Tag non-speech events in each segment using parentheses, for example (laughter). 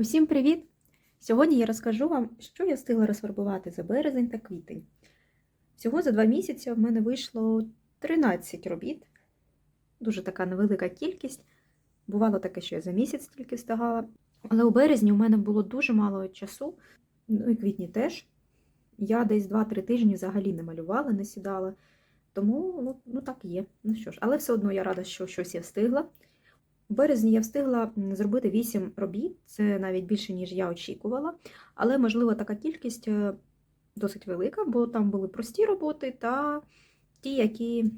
Усім привіт! Сьогодні я розкажу вам, що я встигла розфарбувати за березень та квітень. Всього за два місяці в мене вийшло 13 робіт. Дуже така невелика кількість. Бувало таке, що я за місяць тільки встигала. Але у березні у мене було дуже мало часу, ну і квітні теж. Я десь 2-3 тижні взагалі не малювала, не сідала. Тому ну, ну так є. Ну що ж, але все одно я рада, що щось я встигла. У березні я встигла зробити 8 робіт, це навіть більше, ніж я очікувала. Але, можливо, така кількість е, досить велика, бо там були прості роботи та ті, які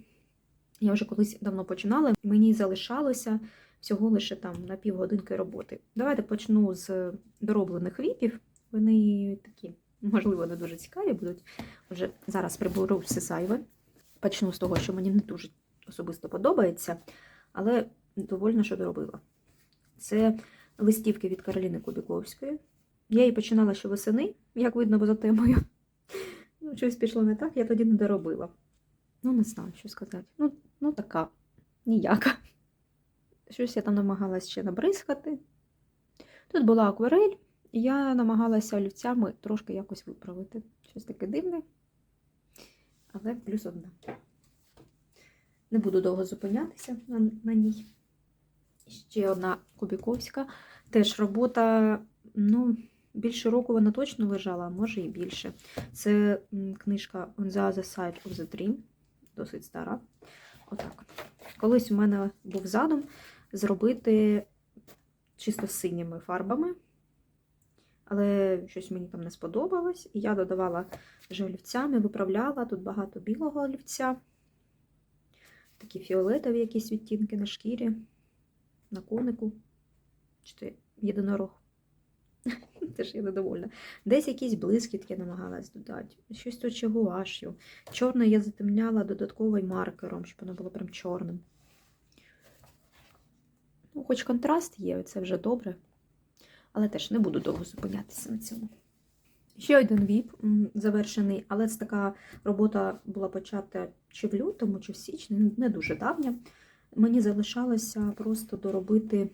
я вже колись давно починала, мені залишалося всього лише там на півгодинки роботи. Давайте почну з дороблених віпів. Вони такі, можливо, не дуже цікаві будуть. Вже зараз приберу все зайве. Почну з того, що мені не дуже особисто подобається, але довольно що доробила. Це листівки від Кароліни Кубіковської. Я її починала ще восени, як видно, бо за темою. Ну, щось пішло не так, я тоді не доробила. Ну, не знаю, що сказати. Ну, ну така, ніяка. Щось я там намагалась ще набризкати. Тут була акварель, і я намагалася олівцями трошки якось виправити. Щось таке дивне. Але плюс одна. Не буду довго зупинятися на, на ній. Ще одна Кубіковська. Теж робота, ну, більше року вона точно лежала, а може і більше. Це книжка On the Other Side of the Dream, досить стара. Отак. Колись у мене був задум зробити чисто синіми фарбами, але щось мені там не сподобалось. І я додавала вже олівцями, виправляла. Тут багато білого олівця, такі фіолетові якісь відтінки на шкірі, на конику. Чи це єдинорог? (laughs) Теж я недовольна. Десь якісь блискітки намагалась додати. Щось тут ще. Чорне я затемняла додатковим маркером, щоб воно було прям чорним. Ну, хоч контраст є, це вже добре. Але теж не буду довго зупинятися на цьому. Ще один віп завершений, але це така робота була почата чи в лютому, чи в січні, не дуже давня. Мені залишалося просто доробити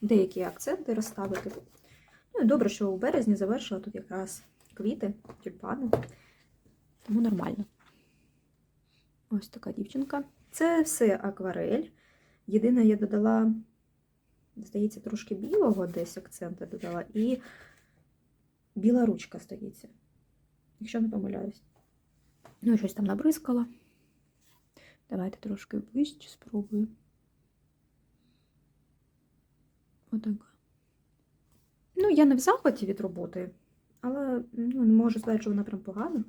деякі акценти, розставити. Ну і добре, що у березні завершила тут якраз квіти, тюльпани. Тому нормально. Ось така дівчинка. Це все акварель. Єдине, я додала, здається, трошки білого десь акценти додала, і біла ручка здається. Якщо не помиляюсь. Ну, щось там набризкала. Давайте трошки вище спробую. Отака. Ну, я не в захваті від роботи, але ну, не можу сказати, що вона прям погана.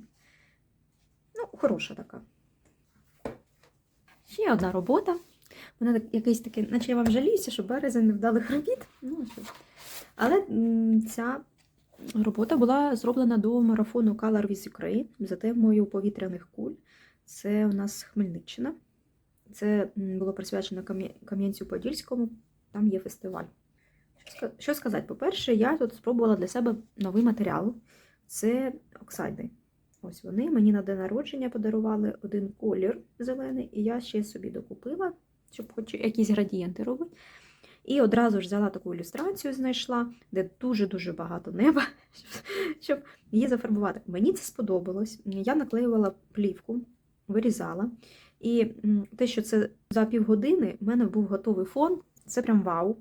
Ну, хороша така. Ще одна робота. Вона так- якийсь такий, наче я вам жаліюся, що березень невдалих робіт. Ну, що. Але ця робота була зроблена до марафону Color with Ukraine за темою повітряних куль. Це у нас Хмельниччина. Це було присвячено Кам'янцю-Подільському, там є фестиваль. Що сказати? По-перше, я тут спробувала для себе новий матеріал. Це оксайди. Ось вони мені на день народження подарували один колір зелений, і я ще собі докупила, щоб хоч якісь градієнти робити. І одразу ж взяла таку ілюстрацію, знайшла, де дуже-дуже багато неба, (laughs) щоб її зафарбувати. Мені це сподобалось. Я наклеювала плівку, вирізала. І те, що це за півгодини, в мене був готовий фон, це прям вау.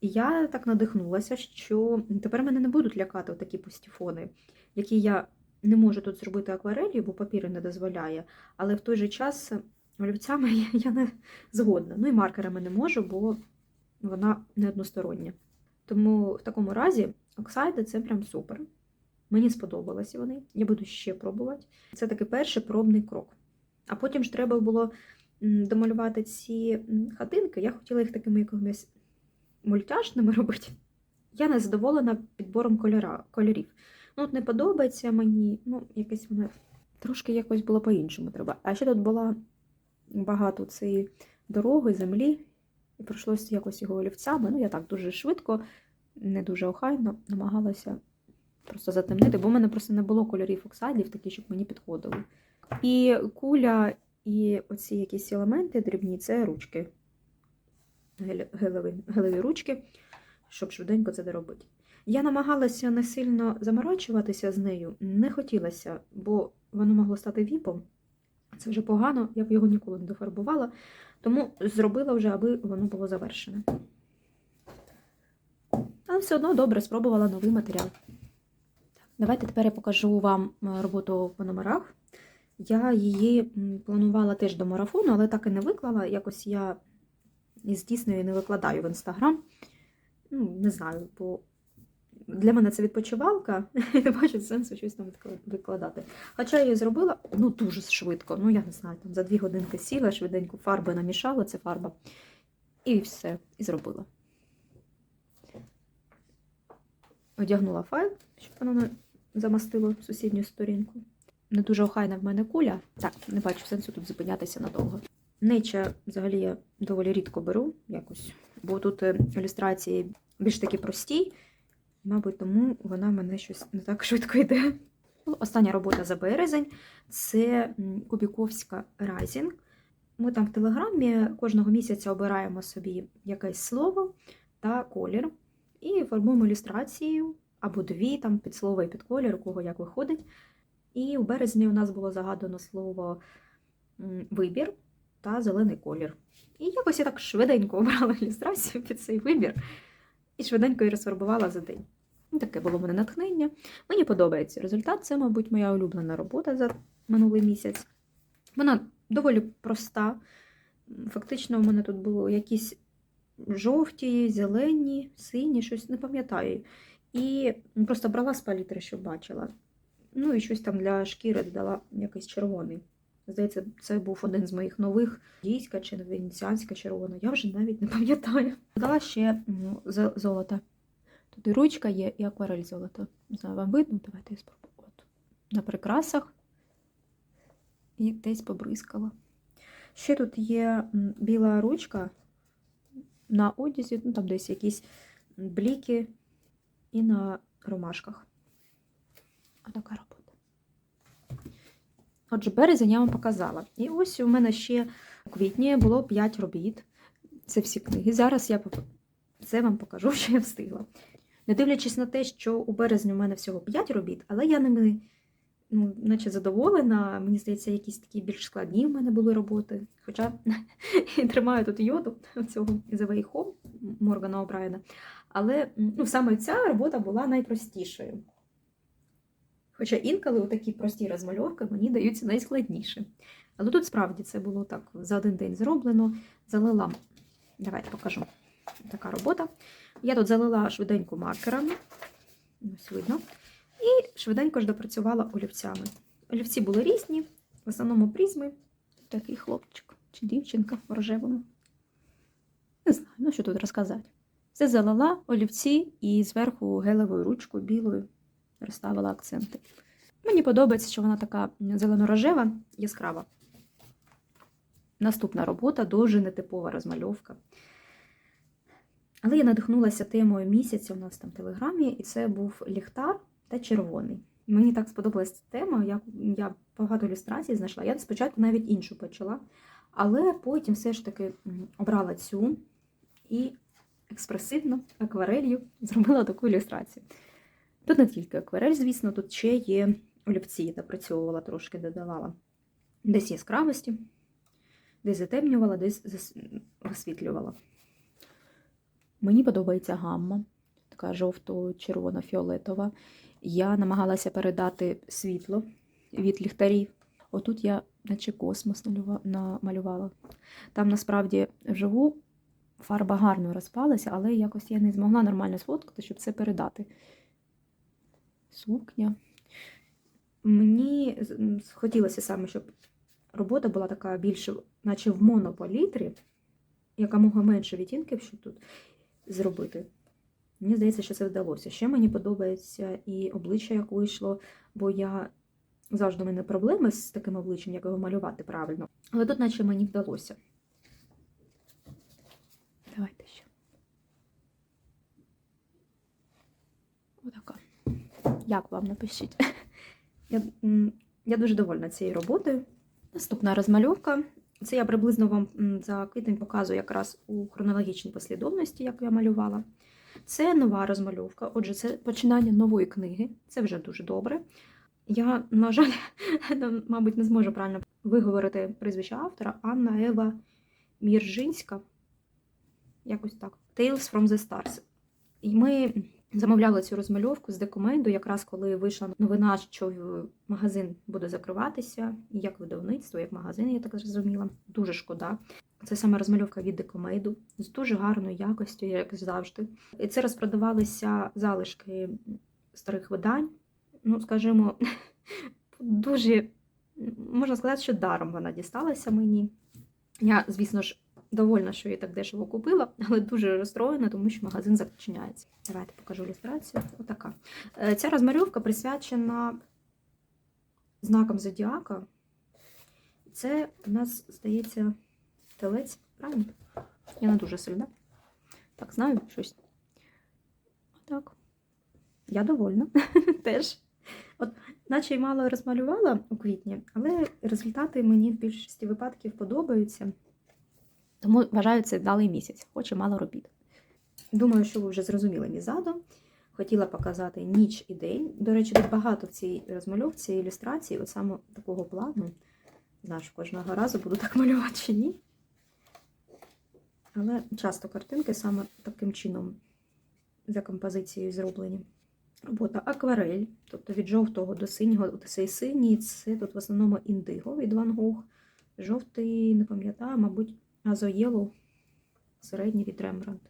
І я так надихнулася, що тепер мене не будуть лякати такі пусті фони, які я не можу тут зробити акварелью, бо папір не дозволяє. Але в той же час олівцями (laughs) я- я не згодна. Ну і маркерами не можу, бо вона не одностороння. Тому в такому разі оксайди це прям супер. Мені сподобалися вони, я буду ще пробувати. Це такий перший пробний крок. А потім ж треба було домалювати ці хатинки. Я хотіла їх такими якимись мультяшними робити. Я не задоволена підбором кольора, кольорів. Ну, от не подобається мені, ну, якесь воно трошки якось було по-іншому треба. А ще тут була багато цієї дороги, землі, і прийшлося якось його олівцями. Ну, я так дуже швидко, не дуже охайно намагалася просто затемнити, бо в мене просто не було кольорів оксайдів, такі, щоб мені підходили. І куля, і оці якісь елементи дрібні це ручки. Гелеві, гелеві ручки, щоб швиденько це доробити. Я намагалася не сильно заморочуватися з нею, не хотілося, бо воно могло стати віпом. Це вже погано, я б його ніколи не дофарбувала, тому зробила вже, аби воно було завершене. Але все одно добре спробувала новий матеріал. Давайте тепер я покажу вам е, роботу по номерах. Я її планувала теж до марафону, але так і не виклала. Якось я із дійсною не викладаю в інстаграм. Ну, не знаю, бо для мене це відпочивалка, (laughs) і не бачу сенсу щось там викладати. Хоча я її зробила ну, дуже швидко. Ну, я не знаю, там за дві годинки сіла, швиденько фарби намішала, це фарба. І все, і зробила. Одягнула файл, щоб воно не замастило сусідню сторінку. Не дуже охайна в мене куля. Так, не бачу сенсу тут зупинятися надовго. Неча взагалі я доволі рідко беру якось, бо тут е, ілюстрації більш такі прості, мабуть, тому вона мене щось не так швидко йде. Остання робота за березень це Кубіковська Райзінг. Ми там в Телеграмі кожного місяця обираємо собі якесь слово та колір і формуємо ілюстрацію або дві там під слово і під колір, у кого як виходить. І у березні у нас було загадано слово вибір та зелений колір. І якось я так швиденько обрала ілюстрацію під цей вибір і швиденько її розфарбувала за день. Ну, Таке було в мене натхнення. Мені подобається результат. Це, мабуть, моя улюблена робота за минулий місяць. Вона доволі проста. Фактично, у мене тут було якісь жовті, зелені, сині, щось не пам'ятаю. І просто брала з палітри, що бачила. Ну і щось там для шкіри додала якийсь червоний. Здається, це був один з моїх нових дійська чи венеціанська червона. Я вже навіть не пам'ятаю. Додала ще з- золото. Тут і ручка є, і акварель золото. Не знаю, вам видно? Давайте я спробую. От. На прикрасах. І десь побризкала. Ще тут є біла ручка на одязі, ну там десь якісь бліки і на ромашках. Отака робота. Отже, березень я вам показала. І ось у мене ще у квітні було 5 робіт. Це всі книги. Зараз я це вам покажу, (laughs) що я встигла. Не дивлячись на те, що у березні у мене всього 5 робіт, але я ними ну, наче задоволена. Мені здається, якісь такі більш складні в мене були роботи. Хоча (laughs) тримаю тут йоду (laughs) цього Home Моргана О'Брайена. Але ну, саме ця робота була найпростішою. Хоча інколи у такі прості розмальовки мені даються найскладніше. Але тут справді це було так за один день зроблено. Залила, давайте покажу. Така робота. Я тут залила швиденько маркерами, ось видно, і швиденько ж допрацювала олівцями. Олівці були різні, в основному призми. Такий хлопчик чи дівчинка в рожевому. Не знаю, ну що тут розказати. Все залила олівці і зверху гелевою ручкою білою розставила акценти. Мені подобається, що вона така зелено-рожева, яскрава. Наступна робота дуже нетипова розмальовка. Але я надихнулася темою місяця у нас там в телеграмі, і це був ліхтар та червоний. Мені так сподобалася ця тема, я, я багато ілюстрацій знайшла. Я спочатку навіть іншу почала, але потім все ж таки обрала цю і експресивно акварелью зробила таку ілюстрацію. Тут не тільки акварель, звісно, тут ще є олівці, допрацьовувала трошки, додавала. Десь яскравості, десь затемнювала, десь освітлювала. Мені подобається гамма, така жовто-червоно-фіолетова. Я намагалася передати світло від ліхтарів. Отут я, наче космос намалювала. Там насправді вживу фарба гарно розпалася, але якось я не змогла нормально сфоткати, щоб це передати. Сукня. Мені хотілося саме, щоб робота була така більше, наче в монопалітрі, якомога менше відтінків, щоб тут зробити. Мені здається, що це вдалося. Ще мені подобається і обличчя, як вийшло, бо я завжди у мене проблеми з таким обличчям, як його малювати правильно. Але тут, наче мені вдалося. Давайте ще. Отака. Як вам напишіть? Я, я дуже довольна цією роботою. Наступна розмальовка. Це я приблизно вам за квітень показую якраз у хронологічній послідовності, як я малювала. Це нова розмальовка. Отже, це починання нової книги. Це вже дуже добре. Я, на жаль, (laughs) мабуть, не зможу правильно виговорити прізвище автора Анна Ева Міржинська. Якось так. Tales from the Stars. І ми замовляли цю розмальовку з документу, якраз коли вийшла новина, що магазин буде закриватися, як видавництво, як магазин, я так зрозуміла. Дуже шкода. Це саме розмальовка від декомейду з дуже гарною якостю, як завжди. І це розпродавалися залишки старих видань. Ну, скажімо, (laughs) дуже можна сказати, що даром вона дісталася мені. Я, звісно ж, довольна, що її так дешево купила, (laughs) але дуже розстроєна, тому що магазин зачиняється. Давайте покажу ілюстрацію. Отака. Е, Ця розмальовка присвячена знакам зодіака. Це у нас, здається, телець, правильно? Я не дуже сильна. Так, знаю щось. Так. Я довольна (laughs) теж. От, наче й мало розмалювала у квітні, але результати мені в більшості випадків подобаються. Тому вважаю це вдалий місяць, хоч і мало робіт. Думаю, що ви вже зрозуміли мій задум. Хотіла показати ніч і день. До речі, тут багато в цій розмальовці ілюстрацій, от саме такого плану. Знаю, кожного разу буду так малювати чи ні. Але часто картинки саме таким чином за композицією зроблені. Робота акварель, тобто від жовтого до синього, цей синій, це тут в основному індиго від Ван Гог. Жовтий, не пам'ятаю, мабуть, Азоєлу, середній від Рембрандт.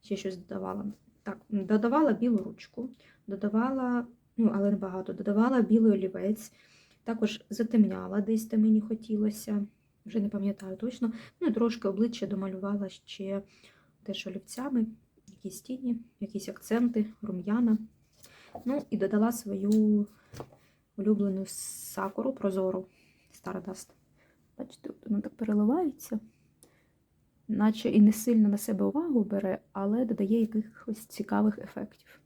Ще щось додавала. Так, додавала білу ручку, додавала, ну, але не багато, додавала білий олівець, також затемняла десь, де мені хотілося, вже не пам'ятаю точно. Ну і трошки обличчя домалювала ще теж олівцями, якісь тіні, якісь акценти, рум'яна. Ну, і додала свою улюблену сакуру прозору Stardust. Бачите, вона так переливається, наче і не сильно на себе увагу бере, але додає якихось цікавих ефектів.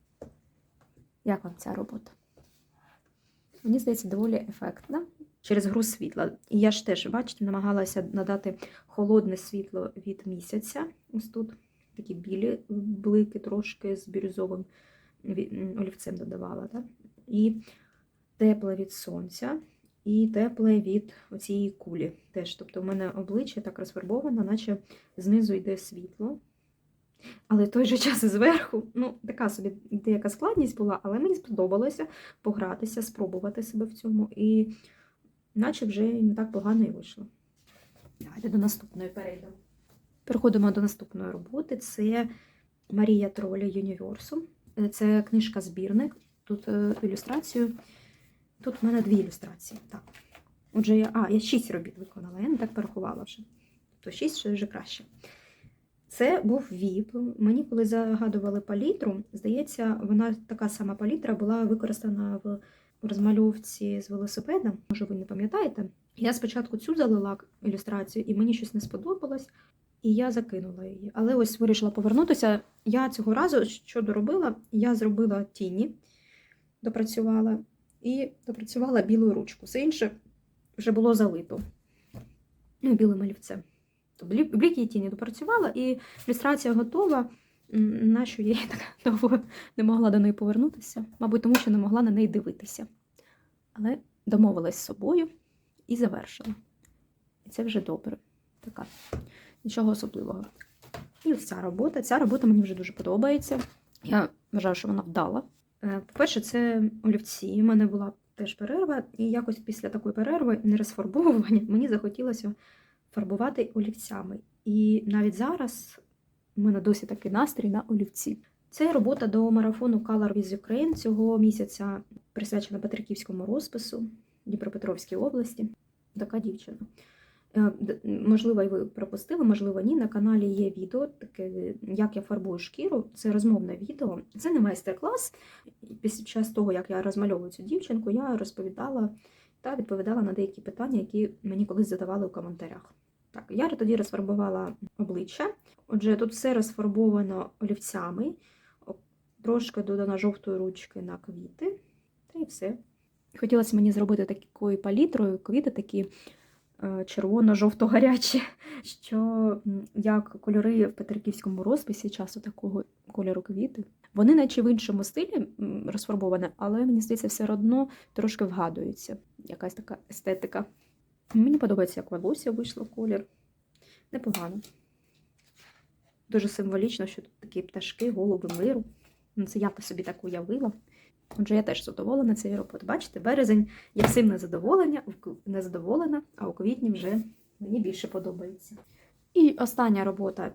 Як вам ця робота? Мені здається, доволі ефектна через гру світла. І я ж теж, бачите, намагалася надати холодне світло від місяця. Ось тут такі білі блики, трошки з бірюзовим олівцем додавала. Так? І тепле від сонця, і тепле від цієї кулі. Теж, Тобто, в мене обличчя так розфарбоване, наче знизу йде світло. Але в той же час і зверху, ну, така собі деяка складність була, але мені сподобалося погратися, спробувати себе в цьому. І наче вже не так погано і вийшло. Давайте до наступної перейдемо. Переходимо до наступної роботи. Це Марія Троля Юніверсум. Це книжка збірник. Тут е, ілюстрацію. Тут в мене дві ілюстрації. Так. Отже, я. А, я шість робіт виконала, я не так порахувала вже. Тобто шість ще вже краще. Це був ВІП. Мені, коли загадували палітру, здається, вона така сама палітра була використана в розмальовці з велосипедом. Може, ви не пам'ятаєте? Я спочатку цю залила ілюстрацію, і мені щось не сподобалось, і я закинула її. Але ось вирішила повернутися. Я цього разу що доробила? Я зробила тіні, допрацювала і допрацювала білу ручку. Все інше вже було залито ну, білим олівцем. Тобто бліки і тіні допрацювала, і ілюстрація готова. Нащо я (laughs) так довго не могла до неї повернутися? Мабуть, тому що не могла на неї дивитися. Але домовилась з собою і завершила. І це вже добре. Така. Нічого особливого. І ось ця робота. Ця робота мені вже дуже подобається. Я вважаю, що вона вдала. Е, По-перше, це олівці. У мене була теж перерва, і якось після такої перерви, не розфарбовування, (laughs) мені захотілося фарбувати олівцями. І навіть зараз у мене досі такий настрій на олівці. Це робота до марафону Color with Ukraine цього місяця, присвячена Петриківському розпису Дніпропетровській області. Така дівчина. Е, Можливо, ви пропустили, можливо, ні. На каналі є відео, таке, як я фарбую шкіру. Це розмовне відео. Це не майстер-клас. Після час того, як я розмальовую цю дівчинку, я розповідала та відповідала на деякі питання, які мені колись задавали у коментарях. Так, я тоді розфарбувала обличчя. Отже, тут все розфарбовано олівцями, трошки додана жовтої ручки на квіти, та і все. Хотілося мені зробити такою палітрою, квіти такі червоно-жовто-гарячі, (laughs) що як кольори в петриківському розписі, часу такого кольору квіти. Вони наче в іншому стилі розфарбовані, але мені здається, все одно трошки вгадується. Якась така естетика. Мені подобається, як волосся вийшло в колір. Непогано. Дуже символічно, що тут такі пташки, голуби миру. Ну, це я по собі так уявила. Отже, я теж задоволена цією роботою. Бачите, березень я всім незадоволення, в незадоволена, а у квітні вже мені більше подобається. І остання робота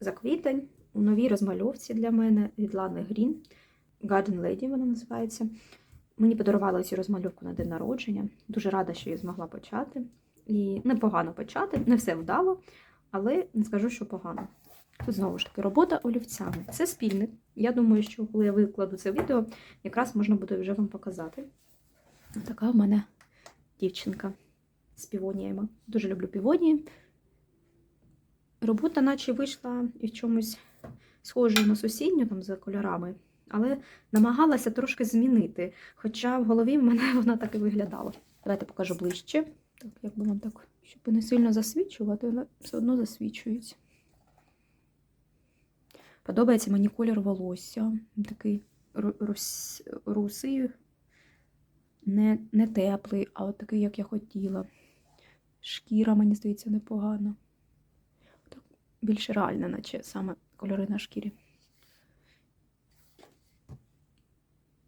за квітень у новій розмальовці для мене від Лани Грін. Garden Lady вона називається. Мені подарували цю розмальовку на день народження. Дуже рада, що її змогла почати. І непогано почати, не все вдало, але не скажу, що погано. Тут знову ж таки робота олівцями. Це спільник. Я думаю, що коли я викладу це відео, якраз можна буде вже вам показати. Така в мене дівчинка з півоніями. Дуже люблю півонії. Робота, наче вийшла і в чомусь схожою на сусідню там за кольорами, але намагалася трошки змінити. Хоча в голові в мене (laughs) вона так і виглядала. Давайте покажу ближче. Так, як вам так, щоб не сильно засвічувати, але все одно засвічують. Подобається мені колір волосся. Такий рус, русий, не, не теплий, а от такий, як я хотіла. Шкіра, мені здається, непогана. Так, більш реальна, наче саме кольори на шкірі.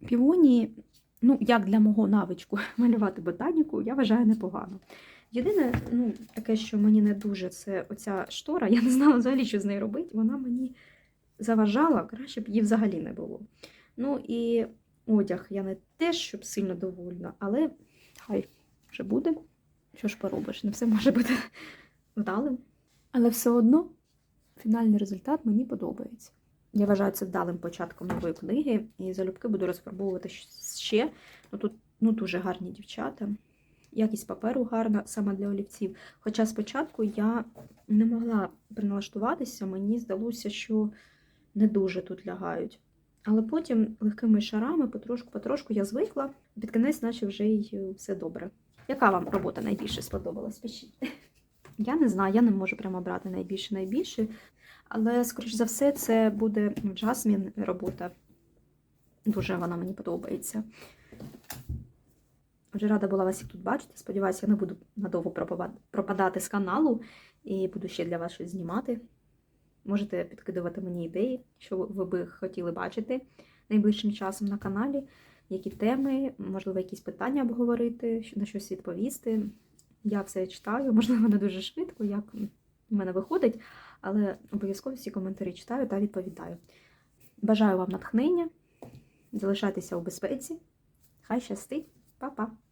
Півонії, ну, як для мого навичку (laughs) малювати ботаніку, я вважаю непогано. Єдине, ну, таке, що мені не дуже, це оця штора. Я не знала взагалі, що з нею робити. Вона мені заважала, краще б її взагалі не було. Ну і одяг я не теж щоб сильно довольна, але хай вже буде. Що ж поробиш, не все може бути вдалим. Але все одно фінальний результат мені подобається. Я вважаю це вдалим початком нової книги, і залюбки буду розфарбовувати щ- ще. Ну, тут ну, дуже гарні дівчата. Якість паперу гарна саме для олівців. Хоча спочатку я не могла приналаштуватися, мені здалося, що не дуже тут лягають. Але потім легкими шарами, потрошку-потрошку я звикла, під кінець, наче вже й все добре. Яка вам робота найбільше сподобалась? Пишіть. (laughs) Я не знаю, я не можу прямо брати найбільше найбільше, але, скоріш за все, це буде Джасмін робота. Дуже вона мені подобається. Отже, рада була вас всіх тут бачити. Сподіваюся, я не буду надовго пропадати з каналу і буду ще для вас щось знімати. Можете підкидувати мені ідеї, що ви би хотіли бачити найближчим часом на каналі, які теми, можливо, якісь питання обговорити, на щось відповісти. Я все читаю, (laughs) можливо, не дуже швидко, як в мене виходить, але обов'язково всі коментарі читаю та відповідаю. Бажаю вам натхнення, залишайтеся у безпеці. Хай щастить, Па-па!